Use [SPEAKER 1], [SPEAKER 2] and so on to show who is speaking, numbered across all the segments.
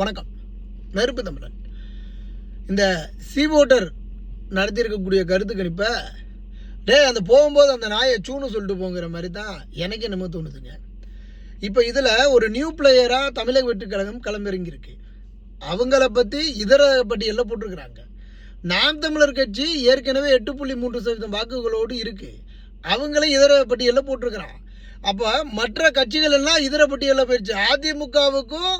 [SPEAKER 1] வணக்கம். நெருப்பு தமிழன். இந்த சி ஓட்டர் நடத்தியிருக்கக்கூடிய கருத்து கணிப்பை டேய் அந்த போகும்போது அந்த நாயை சூன்னு சொல்லிட்டு போங்கிற மாதிரி தான் எனக்கு என்னமோ தோணுதுங்க. இப்போ இதில் ஒரு நியூ பிளேயராக தமிழக வெட்டுக்கழகம் கழகம் களமிறங்கியிருக்கு. அவங்கள பற்றி இதர பட்டியலில் போட்டிருக்கிறாங்க. நாம் தமிழர் கட்சி ஏற்கனவே எட்டு புள்ளி மூன்று சதவீதம் வாக்குகளோடு இருக்குது அவங்களும் இதர பட்டியலில் போட்டிருக்கிறான். அப்போ மற்ற கட்சிகள் எல்லாம் இதர பட்டியலில் போயிடுச்சு அதிமுகவுக்கும்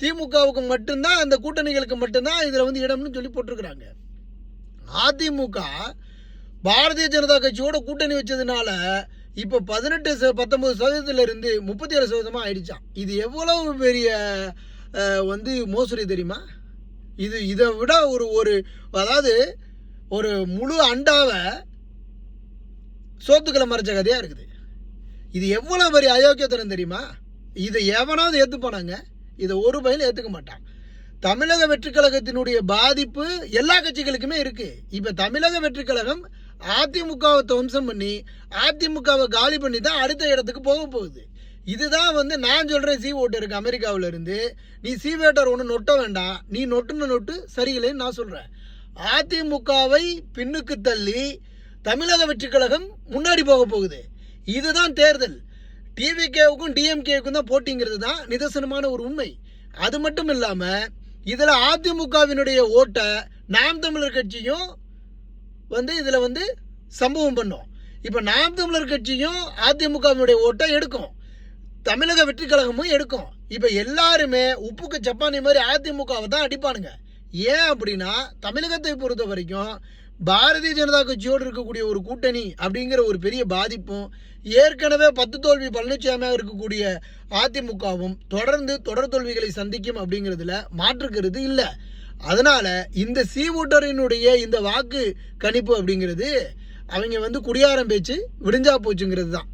[SPEAKER 1] திமுகவுக்கும் மட்டும்தான் அந்த கூட்டணிகளுக்கு மட்டும்தான் இதில் வந்து இடம்னு சொல்லி போட்டிருக்கிறாங்க. அதிமுக பாரதிய ஜனதா கட்சியோட கூட்டணி வச்சதுனால இப்போ பதினெட்டு ச பத்தொன்பது சதவீதத்துல இருந்து முப்பத்தி ஏழு சதவீதமாக ஆயிடுச்சான் இது எவ்வளவு பெரிய வந்து மோசடி தெரியுமா? இது இதை விட ஒரு ஒரு அதாவது ஒரு முழு அண்டாவை சோத்துக்களை மறைச்ச கதையாக இருக்குது. இது எவ்வளோ பெரிய அயோக்கியத்தனம் தெரியுமா? இதை எவனாவது ஏற்றுப்பானாங்க இதை ஒரு பையன் ஏற்றுக்க மாட்டான் தமிழக வெற்றிக் கழகத்தினுடைய பாதிப்பு எல்லா கட்சிகளுக்குமே இருக்குது இப்போ தமிழக வெற்றிக் கழகம் அதிமுகவை துவம்சம் பண்ணி அதிமுகவை காலி பண்ணி தான் அடுத்த இடத்துக்கு போக போகுது. இதுதான் வந்து நான் சொல்கிறேன் சி ஓட்டருக்கு அமெரிக்காவில் இருந்து. நீ சி வேட்டர் ஒன்று நொட்ட வேண்டாம். நீ நொட்டுன நொட்டு சரியில்லைன்னு நான் சொல்கிறேன் அதிமுகவை பின்னுக்கு தள்ளி தமிழக வெற்றிக்கழகம் முன்னாடி போக போகுது. இதுதான் தேர்தல். டிவிகேவுக்கும் டிஎம்கேவுக்கும் தான் போட்டிங்கிறது தான் நிதர்சனமான ஒரு உண்மை. அது மட்டும் இல்லாமல் இதில் அதிமுகவினுடைய ஓட்டை நாம் தமிழர் கட்சியும் வந்து இதில் வந்து சம்பவம் பண்ணும். இப்போ நாம் தமிழர் கட்சியும் அதிமுகவினுடைய ஓட்டை எடுக்கும். தமிழக வெற்றி கழகமும் எடுக்கும். இப்போ எல்லாருமே உப்புக்கு ஜப்பானி மாதிரி அதிமுகவை தான் அடிப்பானுங்க. ஏன் அப்படின்னா தமிழகத்தை பொறுத்த வரைக்கும் பாரதிய ஜனதா கட்சியோடு இருக்கக்கூடிய ஒரு கூட்டணி அப்படிங்கிற ஒரு பெரிய பாதிப்பும் ஏற்கனவே பத்து தோல்வி பழனிசாமியாக இருக்கக்கூடிய அதிமுகவும் தொடர்ந்து தொடர் தோல்விகளை சந்திக்கும் அப்படிங்கிறதுல மாற்றுக்கிறது இல்லை. அதனால இந்த சி ஓட்டரினுடைய இந்த வாக்கு கணிப்பு அப்படிங்கிறது அவங்க வந்து குடியாரம் பேச்சு விடிஞ்சா போச்சுங்கிறது தான்.